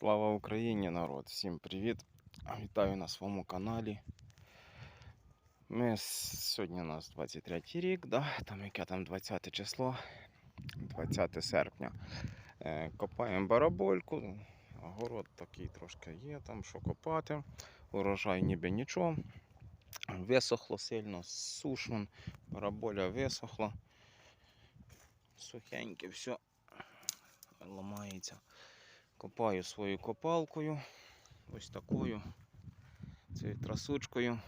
Слава Україні, народ! Всім привіт! Вітаю на своєму каналі. Ми сьогодні у нас 23 рік, да? там яке там 20 число, 20 серпня. Е, Копаємо барабольку. Город такий трошки є, там що копати. Урожай ніби нічого. Висохло сильно, сушен, бараболя висохла. Сухеньке, все ламається. Копаю свою копалкою. Ось такою. Цією трасучкою.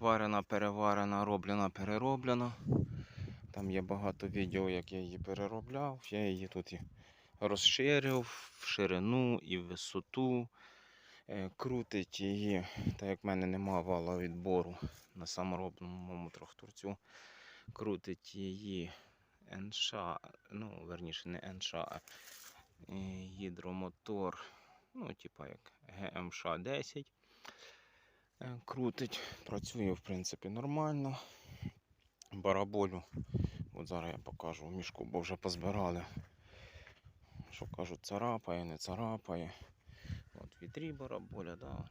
Варена, переварена, роблена, перероблена. Там є багато відео, як я її переробляв. Я її тут розширив в ширину і в висоту. Е, Крутить її, так як в мене нема вала відбору на саморобному тракторцю. Крутить її НШ, ну, верніше, не НШ, а гідромотор, ну, типа як ГМШ-10. Е, Крутить, працює, в принципі, нормально. Бараболю. От зараз я покажу в мішку, бо вже позбирали. Що кажуть, царапає, не царапає. От вітрі бараболя, да.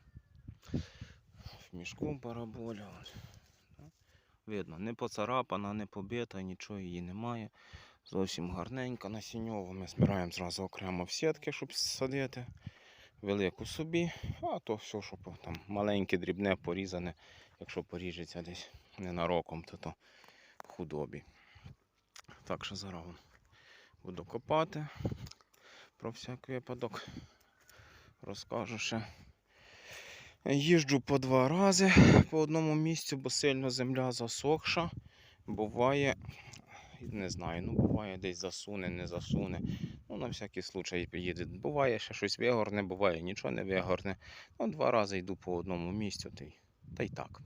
В мішку бараболя. Видно, не поцарапана, не побита, нічого її немає. Зовсім гарненька насіньова. Ми збираємо зразу окремо в сітки, щоб садити. Велику собі, а то все, що там маленьке, дрібне, порізане. Якщо поріжеться десь ненароком, то то худобі. Так що зараз буду копати. Про всяк випадок розкажу ще. Їжджу по два рази по одному місцю, бо сильно земля засохша. Буває, не знаю, ну буває десь засуне, не засуне. Ну, на всякий случай їде. Буває ще щось вигорне, буває нічого не вигорне. Ну, два рази йду по одному місцю, та й, та й так.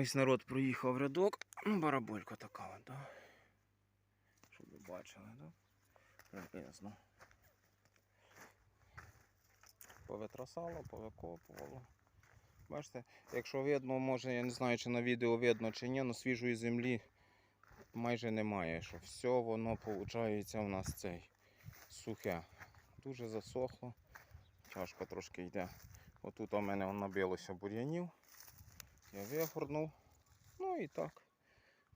Ось народ проїхав рядок. Ну, бараболька така, от, да? Щоб ви бачили, да? Приблизно. Повитрасало, повикопувало. Бачите, якщо видно, може, я не знаю, чи на відео видно чи ні, але свіжої землі майже немає. Що все воно виходить у нас цей сухе. Дуже засохло. Тяжко трошки йде. Отут у мене набилося бур'янів. Я вигорнув. Ну і так.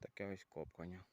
Таке ось копкання.